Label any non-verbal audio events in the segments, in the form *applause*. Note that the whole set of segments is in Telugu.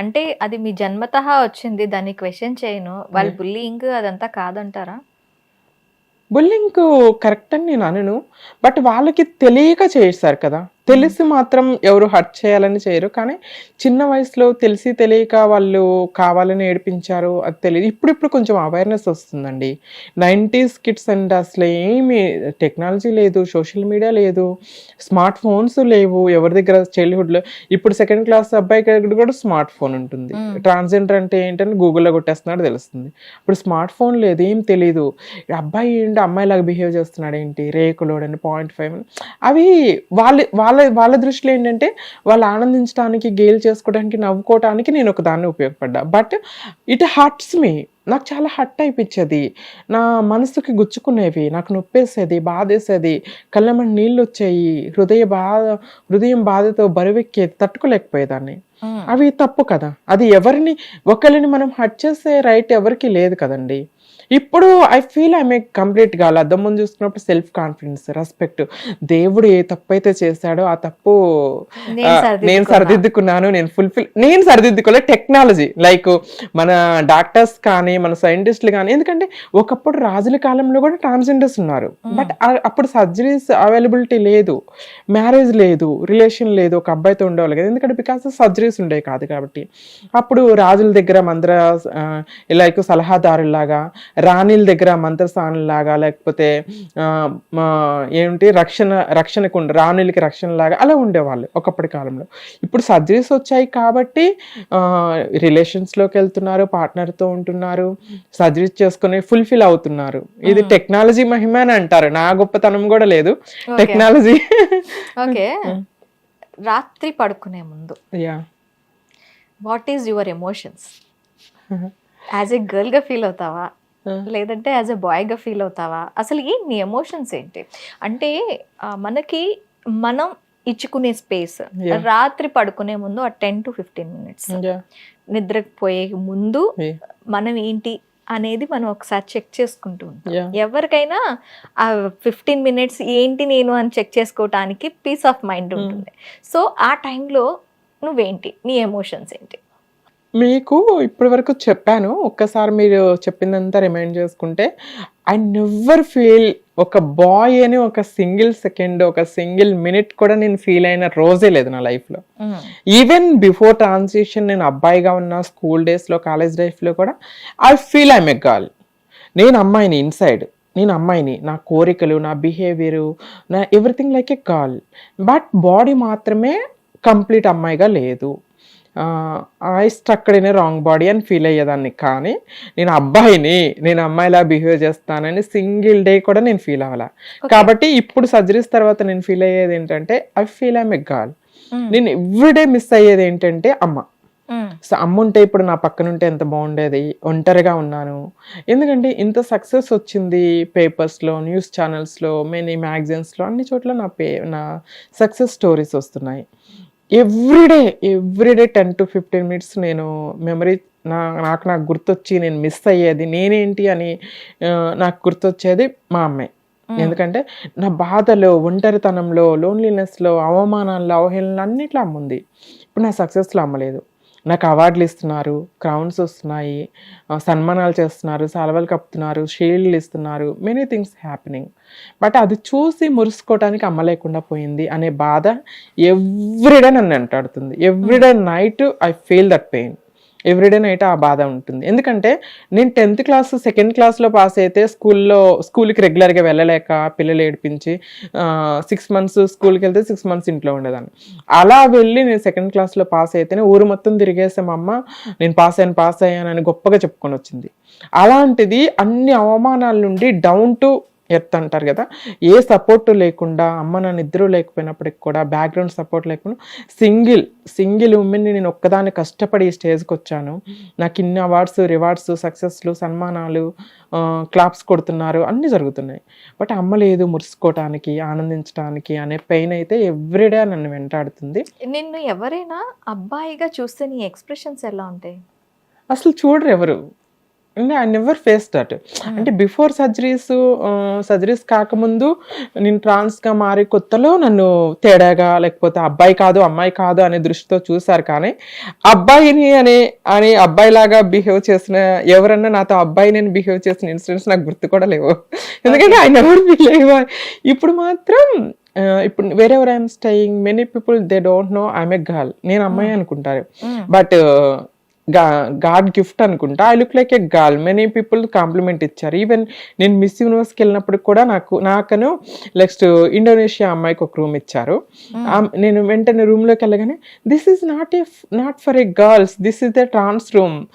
అంటే అది మీ జన్మతః వచ్చింది దాన్ని క్వశ్చన్ చేయను. వాళ్ళ బుల్లింగ్ అదంతా కాదంటారా? బుల్లింగ్ కరెక్ట్ అని నేను అనను. బట్ వాళ్ళకి తెలియక చేస్తారు కదా. తెలిసి మాత్రం ఎవరు హర్ట్ చేయాలని చేయరు. కానీ చిన్న వయసులో తెలిసి తెలియక వాళ్ళు కావాలని ఏడిపించారు అది తెలియదు. ఇప్పుడిప్పుడు కొంచెం అవేర్నెస్ వస్తుందండి. నైంటీస్ కిడ్స్ అండ్ అసలు ఏమి టెక్నాలజీ లేదు సోషల్ మీడియా లేదు స్మార్ట్ ఫోన్స్ లేవు ఎవరి దగ్గర చైల్డ్హుడ్లో ఇప్పుడు సెకండ్ క్లాస్ అబ్బాయి దగ్గర కూడా స్మార్ట్ ఫోన్ ఉంటుంది. ట్రాన్స్జెండర్ అంటే ఏంటని గూగుల్లో కొట్టేస్తున్నాడు తెలుస్తుంది. ఇప్పుడు స్మార్ట్ ఫోన్ లేదు ఏం తెలీదు. ఈ అబ్బాయి ఏంటి అమ్మాయిలాగా బిహేవ్ చేస్తున్నాడు ఏంటి? రేకులోడని పాయింట్ ఫైవ్ అవి వాళ్ళ వాళ్ళ వాళ్ళ దృష్టిలో ఏంటంటే వాళ్ళు ఆనందించడానికి గేల్ చేసుకోవడానికి నవ్వుకోవడానికి నేను ఒక దాన్ని ఉపయోగపడ్డా. But it hurts me. నాకు చాలా హట్ అయిపించేది నా మనసుకి గుచ్చుకునేవి నాకు నొప్పేసేది బాధేసేది కళ్ళమని నీళ్ళు వచ్చాయి హృదయ బాధ హృదయం బాధతో బరువెక్కేది తట్టుకోలేకపోయేదాన్ని. అవి తప్పు కదా. అది ఎవరిని ఒకరిని మనం హట్ చేసే రైట్ ఎవరికి లేదు కదండి. ఇప్పుడు ఐ ఫీల్ ఐ మేక్ కంప్లీట్గా అద్దం ముందు చూసుకున్నప్పుడు సెల్ఫ్ కాన్ఫిడెన్స్ రెస్పెక్ట్ దేవుడు ఏ తప్పు అయితే చేశాడో ఆ తప్పు నేను సరిదిద్దుకున్నాను నేను ఫుల్ఫిల్ నేను సరిదిద్దుకోలే టెక్నాలజీ లైక్ మన డాక్టర్స్ కానీ మన సైంటిస్టులు కానీ ఎందుకంటే ఒకప్పుడు రాజుల కాలంలో కూడా ట్రాన్స్జెండర్స్ ఉన్నారు. బట్ అప్పుడు సర్జరీస్ అవైలబిలిటీ లేదు మ్యారేజ్ లేదు రిలేషన్ లేదు ఒక అబ్బాయితో ఉండేవాళ్ళు కదా. ఎందుకంటే బికాస్ సర్జరీస్ ఉండేవి కాదు కాబట్టి. అప్పుడు రాజుల దగ్గర మంత్ర లైక్ సలహాదారులాగా రాణిల దగ్గర మంత్రస్థానులాగా లేకపోతే ఆ, మా ఏంటి రక్షణ రక్షణకు రాణులకి రక్షణ లాగా అలా ఉండేవాళ్ళు ఒకప్పటి కాలంలో. ఇప్పుడు సర్జరీస్ వచ్చాయి కాబట్టి రిలేషన్స్లోకి వెళ్తున్నారు partner తో ఉంటున్నారు సర్జరీస్ చేసుకుని ఫుల్ఫిల్ అవుతున్నారు. ఇది టెక్నాలజీ మహిమ అని అంటారు. నా గొప్పతనం కూడా లేదు. Technology okay. *laughs* రాత్రి పడుకునే ముందు. Yeah what is your emotions as a గర్ల్గా feel అవుతావా? లేదంటే యాజ్ ఎ బాయ్గా ఫీల్ అవుతావా? అసలు ఏంటి నీ ఎమోషన్స్ ఏంటి? అంటే మనకి మనం ఇచ్చుకునే స్పేస్. రాత్రి పడుకునే ముందు ఆ టెన్ టు ఫిఫ్టీన్ మినిట్స్ నిద్రకు పోయే ముందు మనం ఏంటి అనేది మనం ఒకసారి చెక్ చేసుకుంటూ ఉంటాం. ఎవరికైనా ఆ ఫిఫ్టీన్ మినిట్స్ ఏంటి నేను అని చెక్ చేసుకోవటానికి పీస్ ఆఫ్ మైండ్ ఉంటుంది. సో ఆ టైంలో నువ్వేంటి? నీ ఎమోషన్స్ ఏంటి? మీకు ఇప్పటి వరకు చెప్పాను. ఒక్కసారి మీరు చెప్పిందంతా రిమైండ్ చేసుకుంటే ఐ నెవర్ ఫీల్ ఒక బాయ్ అని ఒక సింగిల్ సెకండ్ ఒక సింగిల్ మినిట్ కూడా నేను ఫీల్ అయిన రోజే లేదు నా లైఫ్లో ఈవెన్ బిఫోర్ ట్రాన్సిషన్ నేను అబ్బాయిగా ఉన్న స్కూల్ డేస్లో కాలేజ్ లైఫ్లో కూడా I feel I me girl నేను అమ్మాయిని ఇన్సైడ్ నేను అమ్మాయిని. నా కోరికలు నా బిహేవియరు నా everything like a girl but body మాత్రమే కంప్లీట్ అమ్మాయిగా లేదు. I struck in wrong body అని ఫీల్ అయ్యేదాన్ని. కానీ నేను అబ్బాయిని నేను అమ్మాయిలా బిహేవ్ చేస్తానని సింగిల్ డే కూడా నేను ఫీల్ అవ్వాల. కాబట్టి ఇప్పుడు సర్జరీస్ తర్వాత నేను ఫీల్ అయ్యేది ఏంటంటే I feel I'm a girl నేను ఎవ్రీడే మిస్ అయ్యేది ఏంటంటే అమ్మ. సో అమ్మ ఉంటే ఇప్పుడు నా పక్కన ఉంటే ఎంత బాగుండేది? ఒంటరిగా ఉన్నాను. ఎందుకంటే ఇంత సక్సెస్ వచ్చింది పేపర్స్లో న్యూస్ ఛానల్స్లో మెనీ మ్యాగజైన్స్లో అన్ని చోట్ల నా పే నా సక్సెస్ స్టోరీస్ వస్తున్నాయి. Everyday everyday ten to fifteen minutes నేను మెమరీ నా నాకు నాకు గుర్తొచ్చి నేను మిస్ అయ్యేది నేనేంటి అని నాకు గుర్తొచ్చేది మా అమ్మాయి ఎందుకంటే నా బాధలో ఒంటరితనంలో లోన్లీనెస్లో అవమానాల్లో అవహేళనలు అన్నిట్లో అమ్ముంది. ఇప్పుడు నా సక్సెస్లో అమ్మలేదు. నాకు అవార్డులు ఇస్తున్నారు క్రౌన్స్ వస్తున్నాయి సన్మానాలు చేస్తున్నారు సాల్వలు కప్పుతున్నారు షీల్డ్లు ఇస్తున్నారు మెనీ థింగ్స్ హ్యాపెనింగ్ బట్ అది చూసి మురుసుకోవడానికి అమ్మ లేకుండా పోయింది అనే బాధ ఎవ్రీడే నన్ను వెంటాడుతుంది everyday night I feel that pain everyday night ఆ బాధ ఉంటుంది. ఎందుకంటే నేను టెన్త్ క్లాస్ సెకండ్ క్లాస్లో పాస్ అయితే స్కూల్లో స్కూల్కి రెగ్యులర్గా వెళ్ళలేక పిల్లలు ఏడిపించి సిక్స్ మంత్స్ స్కూల్కి వెళ్తే సిక్స్ మంత్స్ ఇంట్లో ఉండేదాన్ని. అలా వెళ్ళి నేను సెకండ్ క్లాస్లో పాస్ అయితేనే ఊరు మొత్తం తిరిగేసే మా అమ్మ నేను పాస్ అయ్యాను పాస్ అయ్యానని గొప్పగా చెప్పుకొని వచ్చింది. అలాంటిది అన్ని అవమానాల నుండి డౌన్ టు ఎర్త్ అంటారు కదా. ఏ సపోర్ట్ లేకుండా అమ్మ నాన్న ఇద్దరు లేకపోయినప్పటికి కూడా బ్యాక్గ్రౌండ్ సపోర్ట్ లేకుండా సింగిల్ సింగిల్ ఉమెన్ని నేను ఒక్కదాన్ని కష్టపడి ఈ స్టేజ్కి వచ్చాను. నాకు ఇన్ని అవార్డ్స్ రివార్డ్స్ సక్సెస్లు సన్మానాలు క్లాప్స్ కొడుతున్నారు. అన్నీ జరుగుతున్నాయి. బట్ అమ్మ లేదు మురుసుకోవటానికి ఆనందించడానికి అనే పెయిన్ అయితే ఎవ్రీడే నన్ను వెంటాడుతుంది. నిన్ను ఎవరైనా అబ్బాయిగా చూస్తే నీ ఎక్స్ప్రెషన్స్ ఎలా ఉంటాయి? అసలు చూడరు ఎవరు. ఐ నెవర్ ఫేస్ దట్ అంటే బిఫోర్ సర్జరీస్ సర్జరీస్ కాకముందు నేను ట్రాన్స్గా మారి కొత్తలో నన్ను తేడాగా లేకపోతే అబ్బాయి కాదు అమ్మాయి కాదు అనే దృష్టితో చూశారు. కానీ అబ్బాయిని అనే అని అబ్బాయిలాగా బిహేవ్ చేసిన ఎవరన్నా నాతో అబ్బాయి నేను బిహేవ్ చేసిన ఇన్సిడెంట్స్ నాకు గుర్తు కూడా లేవు. ఎందుకంటే ఐ నెవర్ ఫీల్ ఇప్పుడు మాత్రం ఆ, ఇప్పుడు వేరే ever I'm staying many people they don't know I'm a girl నేను అమ్మాయి అనుకుంటారు. Mm. బట్ గాడ్ గిఫ్ట్ అనుకుంటా. I look like a girl many people compliment ఇచ్చారు. ఈవెన్ నేను మిస్ యూనివర్స్కి వెళ్ళినప్పుడు కూడా నాకు నాకను నెక్స్ట్ ఇండోనేషియా అమ్మాయికి ఒక రూమ్ ఇచ్చారు. ఆమ్- నేను వెంటనే room లోకి వెళ్ళగానే this is not a not for a girls this is the trans room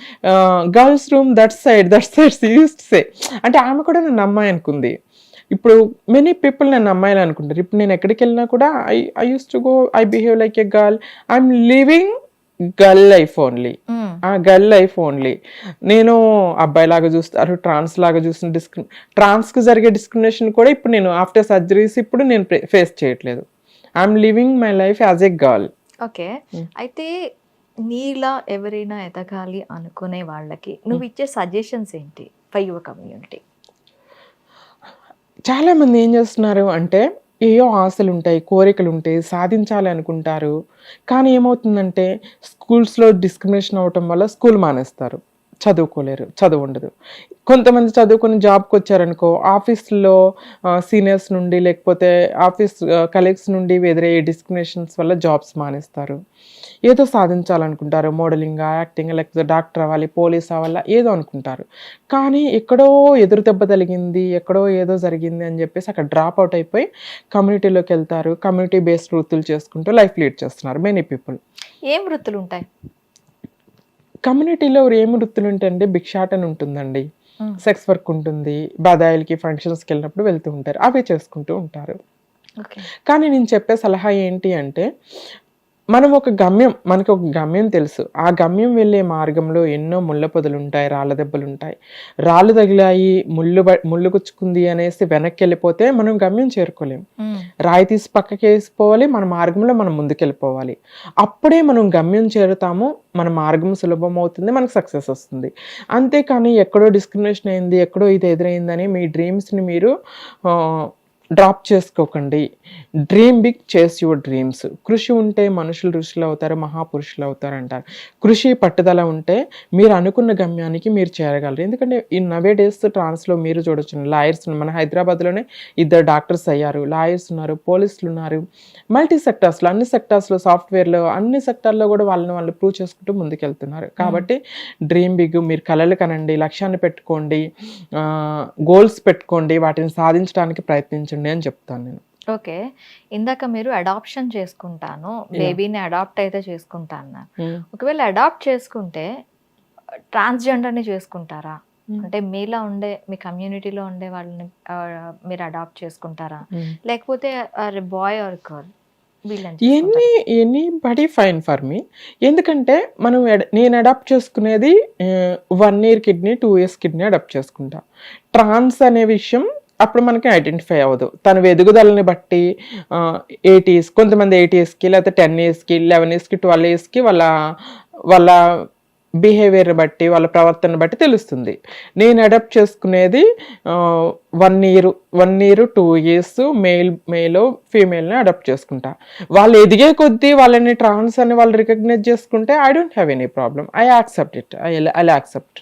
girls room that side that side use say అంటే ఆమె కూడా నన్ను అమ్మాయి అనుకుంది. ఇప్పుడు మెనీ పీపుల్ నన్ను అమ్మాయిలు అనుకుంటారు. ఇప్పుడు నేను ఎక్కడికి వెళ్ళినా కూడా I I use to go I behave like a girl I'm living girl life only girl life only. నేను అబ్బాయి లాగా చూస్తారు ట్రాన్స్ లాగా చూసిన డిస్క్రి ట్రాన్స్కి జరిగే డిస్క్రిమినేషన్ కూడా ఇప్పుడు నేను ఆఫ్టర్ సర్జరీస్ ఇప్పుడు నేను ఫేస్ చేయట్లేదు. I'm living my life as a girl. Okay. అయితే నీలా ఎవరైనా ఎదగాలి అనుకునే వాళ్ళకి నువ్వు ఇచ్చే సజెషన్స్ ఏంటి? For your community. చాలా మంది ఏం చేస్తున్నారు అంటే ఏయో ఆశలు ఉంటాయి కోరికలు ఉంటాయి సాధించాలి అనుకుంటారు. కానీ ఏమవుతుందంటే స్కూల్స్లో డిస్క్రిమినేషన్ అవటం వల్ల స్కూల్ మానేస్తారు. చదువుకోలేరు చదువు ఉండదు కొంతమంది చదువుకొని జాబ్కి వచ్చారనుకో ఆఫీస్లో సీనియర్స్ నుండి లేకపోతే ఆఫీస్ కలీగ్స్ నుండి ఎదురయ్యే డిస్క్రిమినేషన్స్ వల్ల జాబ్స్ మానేస్తారు. ఏదో సాధించాలనుకుంటారు మోడలింగ్ యాక్టింగ్ లేకపోతే డాక్టర్ అవ్వాలి పోలీస్ అవ్వాలా ఏదో అనుకుంటారు. కానీ ఎక్కడో ఎదురు దెబ్బ తగిలింది ఎక్కడో ఏదో జరిగింది అని చెప్పేసి అక్కడ డ్రాప్ అవుట్ అయిపోయి కమ్యూనిటీలోకి వెళ్తారు. కమ్యూనిటీ బేస్డ్ వృత్తులు చేసుకుంటూ లైఫ్ లీడ్ చేస్తున్నారు మెనీ పీపుల్ ఏం వృత్తులు ఉంటాయి? కమ్యూనిటీలో ఏం వృత్తులు ఉంటాయంటే భిక్షాటన ఉంటుందండి. సెక్స్ వర్క్ ఉంటుంది. బదాయిలకి ఫంక్షన్స్కి వెళ్ళినప్పుడు వెళ్తూ ఉంటారు. అవే చేసుకుంటూ ఉంటారు. ఓకే కానీ నేను చెప్పే సలహా ఏంటి అంటే మనం ఒక గమ్యం మనకు ఒక గమ్యం తెలుసు. ఆ గమ్యం వెళ్ళే మార్గంలో ఎన్నో ముళ్ళ పొదలు ఉంటాయి రాళ్ళ దెబ్బలు ఉంటాయి రాళ్ళు తగిలాయి ముళ్ళు ముళ్ళు గుచ్చుకుంది అనేసి వెనక్కి వెళ్ళిపోతే మనం గమ్యం చేరుకోలేం. మ్మ్. రాయి తీసి పక్కకి వేసిపోవాలి మన మార్గంలో మనం ముందుకెళ్ళిపోవాలి. అప్పుడే మనం గమ్యం చేరుతాము మన మార్గం సులభం అవుతుంది మనకు సక్సెస్ వస్తుంది. అంతేకాని ఎక్కడో డిస్క్రిమినేషన్ అయింది ఎక్కడో ఇది ఎదురైందని మీ డ్రీమ్స్ని మీరు డ్రాప్ చేసుకోకండి. Dream big chase your dreams కృషి ఉంటే మనుషులు ఋషులు అవుతారు మహాపురుషులు అవుతారు అంటారు. కృషి పట్టుదల ఉంటే మీరు అనుకున్న గమ్యానికి మీరు చేరగలరు. ఎందుకంటే ఈ నవే డేస్ ట్రాన్స్లో మీరు చూడొచ్చు లాయర్స్ మన హైదరాబాద్లోనే ఇద్దరు డాక్టర్స్ అయ్యారు. లాయర్స్ ఉన్నారు పోలీసులు ఉన్నారు. మల్టీ సెక్టార్స్లో అన్ని సెక్టార్స్లో సాఫ్ట్వేర్లో అన్ని సెక్టార్లో కూడా వాళ్ళని వాళ్ళు ప్రూవ్ చేసుకుంటూ ముందుకెళ్తున్నారు. కాబట్టి డ్రీమ్ బిగ్ మీరు కలలు కనండి లక్ష్యాన్ని పెట్టుకోండి గోల్స్ పెట్టుకోండి వాటిని సాధించడానికి ప్రయత్నించండి. అని చెప్తాను నేను. ఓకే. ఇందాక మీరు అడాప్షన్ చేసుకుంటాను బేబీని అడాప్ట్ అయితే చేసుకుంటా అన్నారు ఒకవేళ అడాప్ట్ చేసుకుంటే ట్రాన్స్జెండర్ని చేసుకుంటారా? అంటే మీలో ఉండే మీ కమ్యూనిటీలో ఉండే వాళ్ళని మీరు అడాప్ట్ చేసుకుంటారా? లేకపోతే boy or girl? Any anybody fine for me. ఎందుకంటే మనం నేను అడాప్ట్ చేసుకునేది one year kidney two years kidney adopt చేసుకుంటా. ట్రాన్స్ అనే విషయం అప్పుడు మనకి ఐడెంటిఫై అవ్వదు. తన ఎదుగుదలని బట్టి ఎయిట్ ఇయర్స్ కొంతమంది ఎయిట్ ఇయర్స్కి లేకపోతే టెన్ ఇయర్స్కి లెవెన్ ఇయర్స్కి ట్వెల్వ్ ఇయర్స్కి వాళ్ళ వాళ్ళ బిహేవియర్ బట్టి వాళ్ళ ప్రవర్తన బట్టి తెలుస్తుంది. నేను అడాప్ట్ చేసుకునేది one year one year two years male మేలో ఫీమేల్ని అడాప్ట్ చేసుకుంటా. వాళ్ళు ఎదిగే కొద్దీ వాళ్ళని ట్రాన్స్ అని వాళ్ళు రికగ్నైజ్ చేసుకుంటే I don't have any problem I accept it I I accept